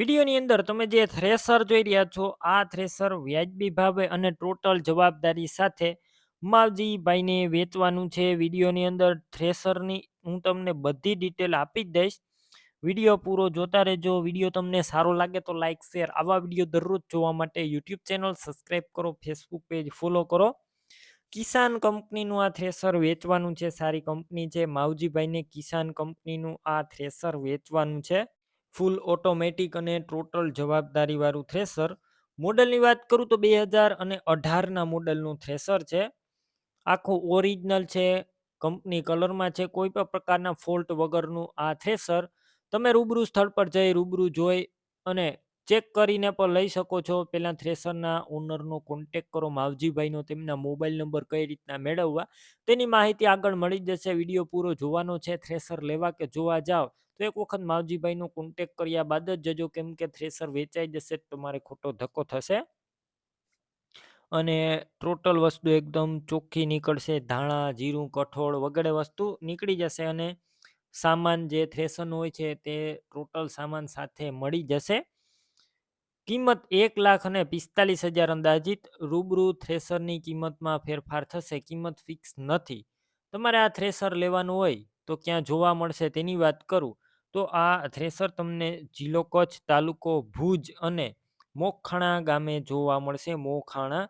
વિડીયોની અંદર તમે જે થ્રેસર જોઈ રહ્યા છો, આ થ્રેસર વ્યાજબી ભાવે અને ટોટલ જવાબદારી સાથે માવજીભાઈને વેચવાનું છે. વિડીયોની અંદર થ્રેસરની હું તમને બધી ડિટેલ આપી જ દઈશ. વીડિયો પૂરો જોતા રહેજો. વીડિયો તમને સારો લાગે તો લાઇક શેર આવા વીડિયો દરરોજ જોવા માટે યુટ્યુબ ચેનલ સબસ્ક્રાઈબ કરો, ફેસબુક પેજ ફોલો કરો. કિસાન કંપનીનું આ થ્રેસર વેચવાનું છે. સારી કંપની છે. માવજીભાઈને કિસાન કંપનીનું આ થ્રેસર વેચવાનું છે. ફૂલ ઓટોમેટિક અને ટોટલ જવાબદારીવાળું થ્રેસર. મોડલની વાત કરું તો બે હજાર અને અઢારના મોડલનું થ્રેસર છે. આખું ઓરિજિનલ છે, કંપની કલરમાં છે, કોઈ પણ પ્રકારના ફોલ્ટ વગરનું આ થ્રેસર. તમે રૂબરૂ સ્થળ પર જઈ રૂબરૂ જોઈ અને ચેક કરીને પણ લઈ શકો છો. પહેલાં થ્રેસરના ઓનરનો કોન્ટેક કરો, માવજીભાઈનો તેમના મોબાઈલ નંબર કઈ રીતના મેળવવા. તેની માહિતી આગળ મળી જશે. વીડિયો પૂરો જોવાનો છે. થ્રેસર લેવા કે જોવા જાઓ તો એક વખત માવજીભાઈનો કોન્ટેક કર્યા બાદ જ જજો કેમ કે થ્રેસર વેચાઈ જશે તમારે ખોટો ધક્કો થશે. અને ટોટલ વસ્તુ એકદમ ચોખ્ખી નીકળશે. ધાણા, જીરું, કઠોળ વગેરે વસ્તુ નીકળી જશે અને સામાન જે થ્રેસરનો હોય છે તે ટોટલ સામાન સાથે મળી જશે. કિંમત એક લાખ અને પિસ્તાલીસ હજાર અંદાજિત. રૂબરૂ થ્રેસરની કિંમતમાં ફેરફાર થશે. કિંમત ફિક્સ નથી. તમારે આ થ્રેસર લેવાનું હોય તો ક્યાં જોવા મળશે તેની વાત કરું. તો આ થ્રેસર તમને જિલ્લો કચ્છ, તાલુકો ભુજ અને મોખાણા ગામે જોવા મળશે. મોખાણા.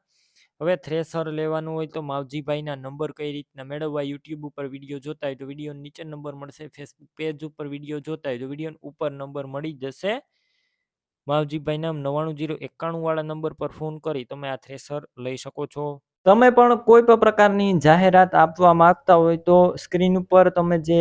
હવે થ્રેસર લેવાનું હોય તો માવજીભાઈના નંબર કઈ રીતના મેળવવા? યુટ્યુબ ઉપર વીડિયો જોતા હોય તો વીડિયો નીચે નંબર મળશે. ફેસબુક પેજ ઉપર વીડિયો જોતા હોય તો વીડિયો ઉપર નંબર મળી જશે. માવજીભાઈના નવ્વાણું જીરો એકાણું વાળા નંબર પર ફોન કરી તમે આ થ્રેસર લઈ શકો છો. તમે પણ કોઈ પણ પ્રકારની જાહેરાત આપવા માંગતા હોય તો સ્ક્રીન ઉપર તમે જે